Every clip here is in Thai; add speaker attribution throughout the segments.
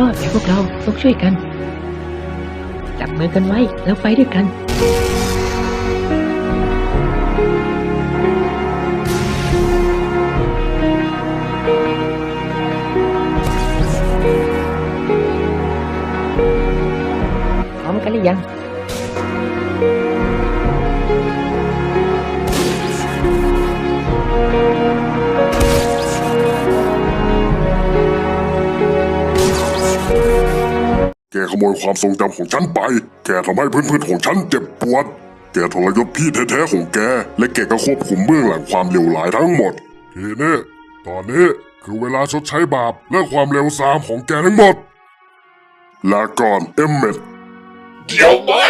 Speaker 1: ต้องช่วยกัน จับมือกันไว้แล้วไปด้วยกัน พร้อมกันหรือยัง
Speaker 2: แกขโมยความทรงจำของฉันไป แกทำให้เพื่อนๆของฉันเจ็บปวด แกทรยศพี่แท้ๆของแก และแกก็ควบคุมเบื้องหลังความเลวร้ายทั้งหมดทีนี้ตอนนี้คือเวลาชดใช้บาปและความเลวทรามของแกทั้งหมด ลาก่อนเอมเมด
Speaker 3: เดี๋ยวไม่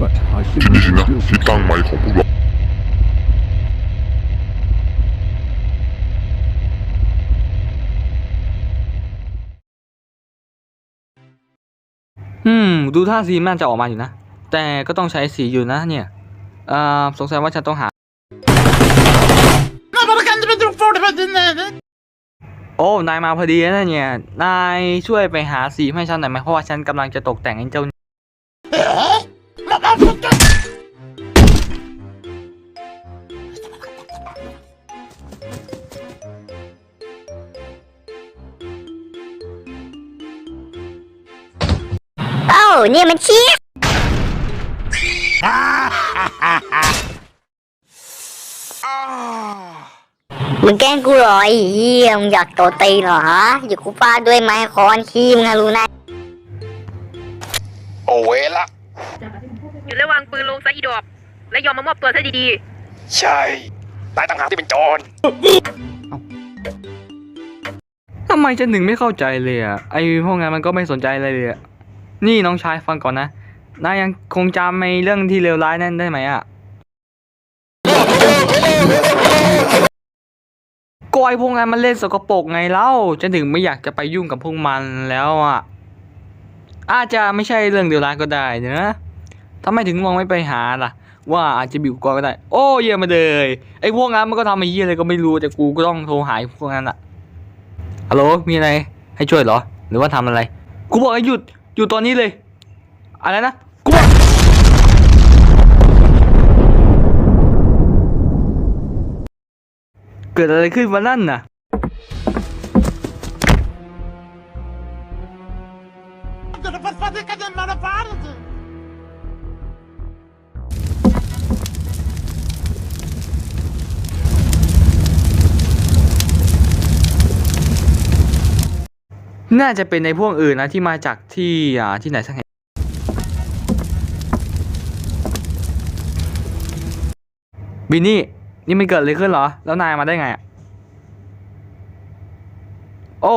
Speaker 4: We're too late. But I think we
Speaker 2: นี่
Speaker 4: can
Speaker 2: นะ
Speaker 4: still
Speaker 2: ที่ตั้งใหม่ของพวกเรา
Speaker 5: อืม ดูท่าสีมันจะออกมาอยู่นะ แต่ก็ต้องใช้สีอยู่นะเนี่ยอ่าสงสัยว่าฉันต้องหา โอ้ นายมาพอดีนะเนี่ย นายช่วยไปหาสีให้ฉันหน่อยไหมเพราะว่าฉันกำลังจะตกแต่งไอ้เจ้า
Speaker 6: เอ้เนี่ยมันเชี่ยมึงแกล้งกูเหรอไอ้เหี้ยมึงอยากโตตีเหรอฮะอยู่กูฟาดด้วยไม้คอนขี้มึงอะรู้นะ
Speaker 3: โอเวละ
Speaker 7: หยุดแล้ววางปืนลงซะอีดอก และยอมมามอบตัวซะดี
Speaker 3: ใช่นายต่างหากที่เป็นโจร
Speaker 5: ทำไมฉันถึงไม่เข้าใจเลยอะ ไอ้พวกนั้นมันก็ไม่สนใจอะไรเลยอะนี่น้องชายฟังก่อนนะ นายยังคงจำในเรื่องที่เลวร้ายนั่นได้ไหมอะก็ไอ้พวกนั้นมันเล่นสกปรกไงเล่าฉันถึงไม่อยากจะไปยุ่งกับพวกมันแล้วอะ อาจจะไม่ใช่เรื่องเลวร้ายก็ได้นะ ทำไมถึงมองไม่ไปหาล่ะ ว่าอาจจะบิวกอก็ได้ โอ้เยี่ยมมาเลยไอ้พวกนั้นมันก็ทำไอ้เยี่ยอะไรก็ไม่รู้แต่กูก็ต้องโทรหาพวกนั้นอะฮัลโหลมีอะไรให้ช่วยเหรอ หรือว่าทำอะไร กูบอกให้หยุดหยุดตอนนี้เลย อะไรนะกูบอกเกิดอะไรขึ้นวันนั้นน่ะจะไป
Speaker 8: ฟังกันจะมาฟังกัน
Speaker 5: น่าจะเป็นในพวกอื่นนะที่มาจากที่อ่าที่ไหนสักแห่งบินนี่นี่มันเกิดอะไรขึ้นเหรอ แล้วนายมาได้ไงอะโอ้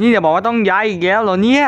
Speaker 5: นี่เดี๋ยวบอกว่าต้องย้ายอีกแล้วเหรอเนี่ย